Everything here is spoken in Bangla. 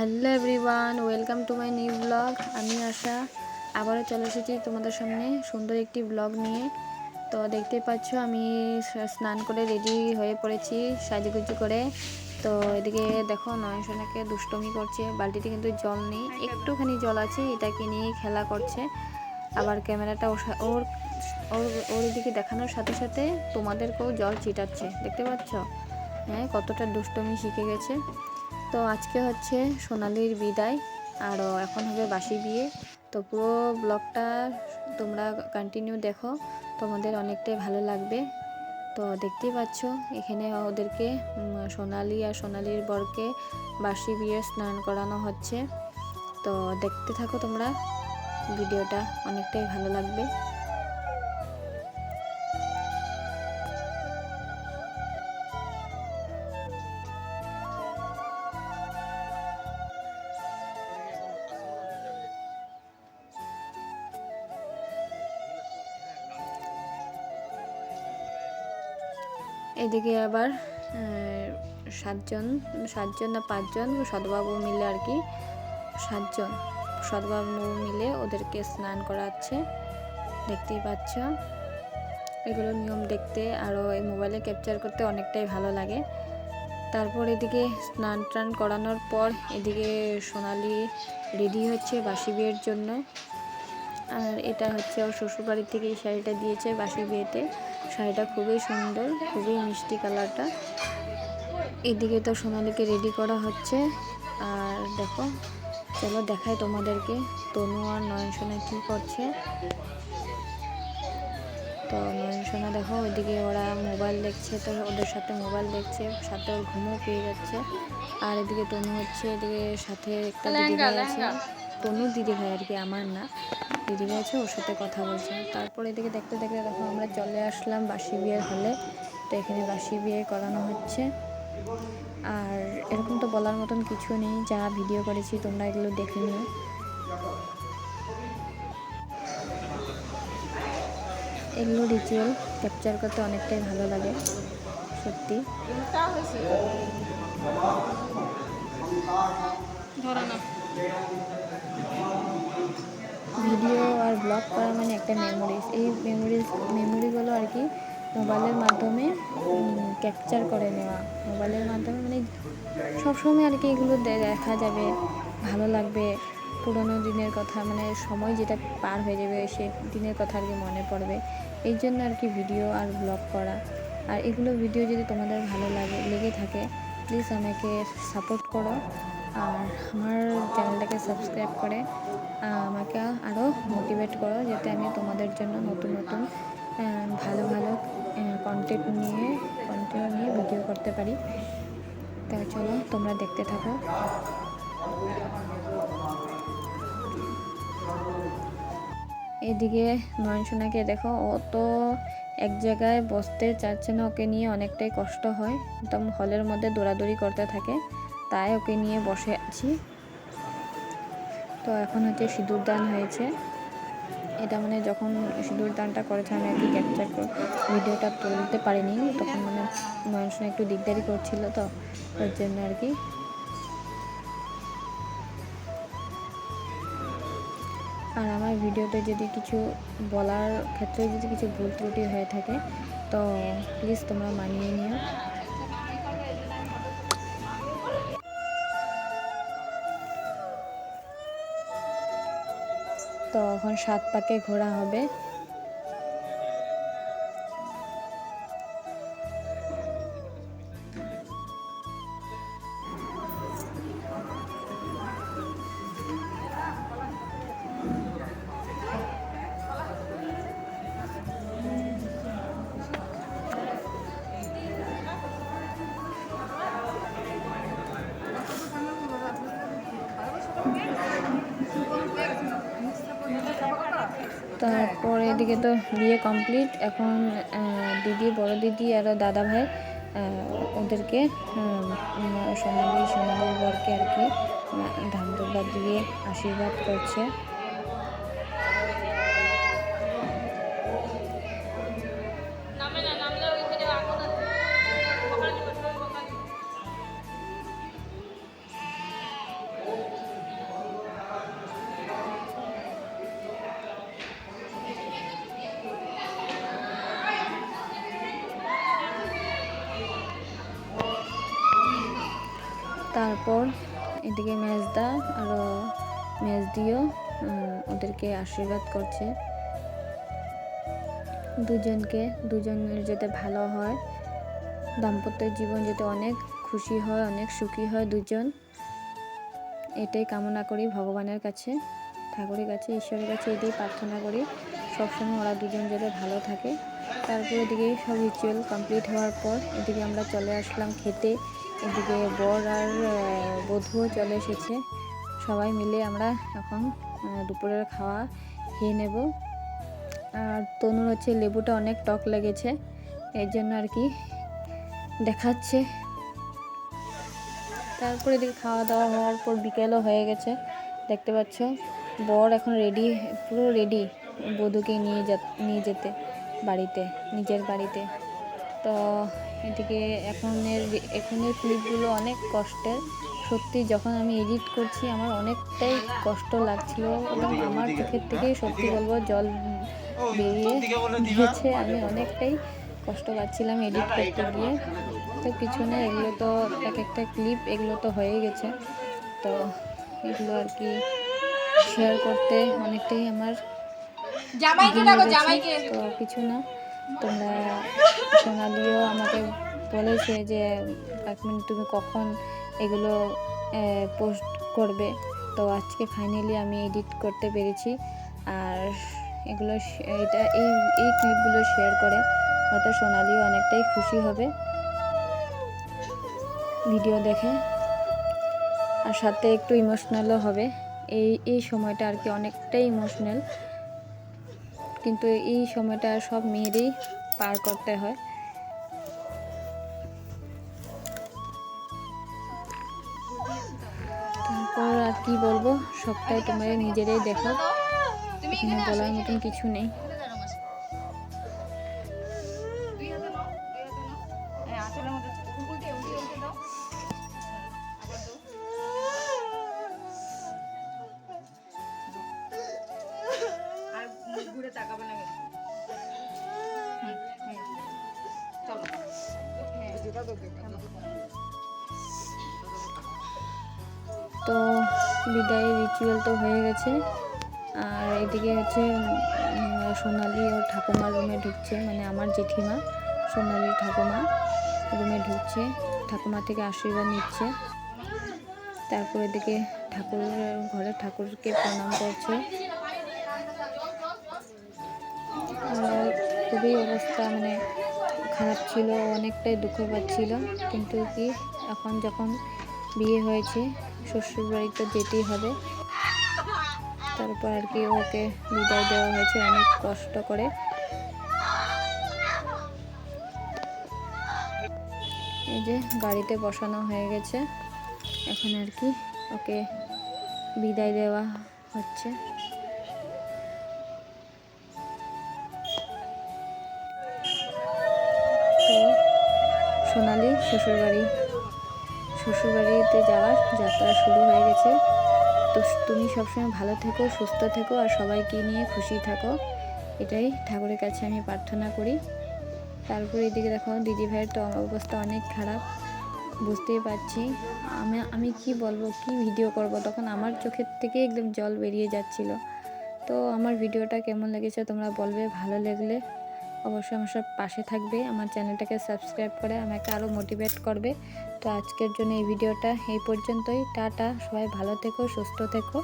Hello everyone, welcome to my new blog. আমি আশা, আবারও চলে এসেছি তোমাদের সামনে সুন্দর একটি ব্লগ নিয়ে। তো দেখতে পাচ্ছ, আমি স্নান করে রেডি হয়ে পড়েছি সাজুগুজু করে। তো এদিকে দেখো, নয়নসোনাকে দুষ্টমি করছে, বালতিতে কিন্তু জল নেই, একটুখানি জল আছে, এটাকে নিয়ে খেলা করছে। আবার ক্যামেরাটা ওর ওর ওর এদিকে দেখানোর সাথে সাথে তোমাদেরকেও জল ছিটাচ্ছে, দেখতে পাচ্ছ? হ্যাঁ কতটা দুষ্টমি শিখে গেছে। তো আজকে হচ্ছে সোনালির বিদায়, আরও এখন হবে বাসি বিয়ে। তো পুরো ব্লগটা তোমরা কন্টিনিউ দেখো, তোমাদের অনেকটাই ভালো লাগবে। তো দেখতেই পাচ্ছ, এখানে ওদেরকে সোনালি আর সোনালির বরকে বাসি বিয়ে স্নান করানো হচ্ছে। তো দেখতে থাকো তোমরা, ভিডিওটা অনেকটাই ভালো লাগবে। এদিকে আবার সাতজন সাতজন না পাঁচজন সদবাবু মিলে আর কি, সাতজন সদবাবু মিলে ওদেরকে স্নান করাচ্ছে, দেখতেই পাচ্ছ। এগুলো নিয়ম দেখতে আরও এই মোবাইলে ক্যাপচার করতে অনেকটাই ভালো লাগে। তারপর এদিকে স্নান টান করানোর পর এদিকে সোনালি রেডি হচ্ছে বাসি বিয়ের জন্য। আর এটা হচ্ছে ওর শ্বশুরবাড়ি থেকে এই শাড়িটা দিয়েছে বাসি বিয়েতে। শাড়িটা খুবই সুন্দর, খুবই মিষ্টি কালারটা। এদিকে তো সোনালিকে রেডি করা হচ্ছে। আর দেখো, চলো দেখাই তোমাদেরকে, তনু আর নয়ন সোনা কী করছে। তো নয়ন সোনা দেখো, ওইদিকে ওরা মোবাইল দেখছে, তো ওদের সাথে মোবাইল দেখছে, সাথে ওর ঘুমও পেয়ে যাচ্ছে। আর এদিকে তনু হচ্ছে, এদিকে সাথে একটা দিদি আছে। তনু দিদি ভাই আর কি, আমার না। দিদি ভাই আছে, ওর সাথে কথা বলছে। তারপর এদিকে দেখতে দেখতে দেখো, আমরা চলে আসলাম বাসি বিয়ের হলে। তো এখানে বাসি বিয়ে করানো হচ্ছে। আর এরকম তো বলার মতন কিছু নেই, যা ভিডিও করেছি তোমরা এগুলো দেখে নিও। এগুলো রিচুয়াল ক্যাপচার করতে অনেকটাই ভালো লাগে, সত্যি। ভিডিও আর ব্লগ করা মানে একটা মেমোরিজ এই মেমোরিজ মেমোরিগুলো আর কি মোবাইলের মাধ্যমে ক্যাপচার করে নেওয়া। মোবাইলের মাধ্যমে মানে সবসময় আর কি এগুলো দেখা যাবে, ভালো লাগবে। পুরোনো দিনের কথা মানে সময় যেটা পার হয়ে যাবে, সে দিনের কথা আর কি মনে পড়বে। এই জন্য আর কি ভিডিও আর ব্লগ করা। আর এগুলো ভিডিও যদি তোমাদের ভালো লাগে, লেগে থাকে প্লিজ আমাকে সাপোর্ট করো। আর আমার চ্যানেলটাকে সাবস্ক্রাইব করে আমাকে আরও মোটিভেট করো যাতে আমি তোমাদের জন্য নতুন নতুন ভালো ভালো কন্টেন্ট নিয়ে কন্টেন্ট নিয়ে ভিডিও করতে পারি। তা চলো, তোমরা দেখতে থাকো। এদিকে নয়নসোনাকে দেখো, ও তো এক জায়গায় বসতে চাচ্ছে না, ওকে নিয়ে অনেকটাই কষ্ট হয়। একদম হলের মধ্যে দৌড়াদৌড়ি করতে থাকে। তাই ওকে নিয়ে বসে আছি। তো এখন হচ্ছে সিঁদুর দান হয়েছে। এটা মানে যখন সিঁদুর দানটা করেছে, আমি আর কি ক্যাপচার ভিডিওটা তুলতে পারিনি। তখন মানে নয়নসোনা একটু দিকদারি করছিল তো, ওর জন্য আর কি। আর আমার ভিডিওতে যদি কিছু বলার ক্ষেত্রে যদি কিছু ভুল ত্রুটি হয়ে থাকে, তো প্লিজ তোমরা মানিয়ে নিও। তো এখন সাত পাকে ঘোরা হবে। তারপর এদিকে তো বিয়ে কমপ্লিট। এখন দিদি, বড় দিদি আর দাদা ভাই ওদেরকে সোনালি, সোনালির বরকে আর কি ধান দিয়ে আশীর্বাদ করছে। তারপর এদিকে মেজদা আরও মেজ দিয়েও ওদেরকে আশীর্বাদ করছে। দুজনকে দুজনের যাতে ভালো হয়। দাম্পত্য জীবন যাতে অনেক খুশি হয়, অনেক সুখী হয় দুজন। এটাই কামনা করি ভগবানের কাছে, ঠাকুরের কাছে, ঈশ্বরের কাছে এটাই প্রার্থনা করি। সবসময় ওরা দুজন যাতে ভালো থাকে। তারপর এদিকে সব রিচুয়াল কমপ্লিট হওয়ার পর এদিকে আমরা চলে আসলাম খেতে। এদিকে বর আর বধুও চলে এসেছে। সবাই মিলে আমরা এখন দুপুরের খাওয়া খেয়ে নেব। আর তনুর হচ্ছে লেবুটা অনেক টক লেগেছে, এর জন্য আর কি দেখাচ্ছে। তারপরে এদিকে খাওয়া দাওয়া হওয়ার পর বিকেলও হয়ে গেছে, দেখতে পাচ্ছ। বর এখন রেডি পুরো রেডি বধূকে নিয়ে যা, নিয়ে যেতে, বাড়িতে, নিজের বাড়িতে। তো এদিকে এখনের এখনের ক্লিপগুলো অনেক কষ্টের। সত্যি যখন আমি এডিট করছি আমার অনেকটাই কষ্ট লাগছিল এবং আমার চোখের থেকেই সত্যি বলব জল বেরিয়ে দিয়েছে আমি অনেকটাই কষ্ট পাচ্ছিলাম এডিট করতে গিয়ে। তো কিছু না এগুলো তো এক একটা ক্লিপ এগুলো তো হয়ে গেছে। তো এগুলো আর কি শেয়ার করতে অনেকটাই আমার। তো কিছু না তোমরা সোনালিও আমাকে বলেছে যে তুমি কখন এগুলো পোস্ট করবে? তো আজকে ফাইনালি আমি এডিট করতে পেরেছি। আর এগুলো এটা, এই এই ক্লিপগুলো শেয়ার করে হয়তো সোনালিও অনেকটাই খুশি হবে। ভিডিও দেখে। আর সাথে একটু ইমোশনালও হবে। এই এই সময়টা আর কি অনেকটাই ইমোশনাল কিন্তু এই সময়টা সব মেয়েরই পার করতে হয়। তারপর আর কি বলব? সবটাই তোমরা নিজেরাই দেখো বলার মতন কিছু নেই। তো বিদায় রিচুয়াল তো হয়ে গেছে। আর এদিকে হচ্ছে সোনালি ও ঠাকুমার রুমে ঢুকছে মানে আমার জেঠিমা, সোনালির ঠাকুমা রুমে ঢুকছে, ঠাকুমা থেকে আশীর্বাদ নিচ্ছে। তারপর এদিকে ঠাকুর ঘরে ঠাকুরকে প্রণাম করছে। খুবই অবস্থা মানে খারাপ ছিল, অনেকটাই দুঃখ পাচ্ছিল। কিন্তু কি, এখন যখন বিয়ে হয়েছে শ্বশুর বাড়ি তো যেতেই হবে। তারপর আর কি ওকে বিদায় দেওয়া হয়েছে অনেক কষ্ট করে। এই যে গাড়িতে বসানো হয়ে গেছে। এখন আর কি ওকে বিদায় দেওয়া হচ্ছে। শ্বশুরবাড়ি। শ্বশুরবাড়িতে যাওয়ার যাত্রা শুরু হয়ে গেছে। তো তুমি সবসময় ভালো থেকো, সুস্থ থেকো আর সবাইকে নিয়ে খুশি থাকো। এটাই ঠাকুরের কাছে আমি প্রার্থনা করি। তারপরে এদিকে দেখো, দিদি ভাইয়ের তো অবস্থা অনেক খারাপ। বুঝতেই পারছি। আমি আমি কি বলব, কি ভিডিও করব? তখন আমার চোখের থেকে একদম জল বেরিয়ে যাচ্ছিল। তো আমার ভিডিওটা কেমন লেগেছে তোমরা বলবে, ভালো লাগলে অবশ্যই আমার সব পাশে থাকবে। আমার চ্যানেলটাকে সাবস্ক্রাইব করে আমাকে আরও মোটিভেট করবে। তো আজকের জন্য এই ভিডিওটা এই পর্যন্তই। টাটা, সবাই ভালো থেকো, সুস্থ থেকো।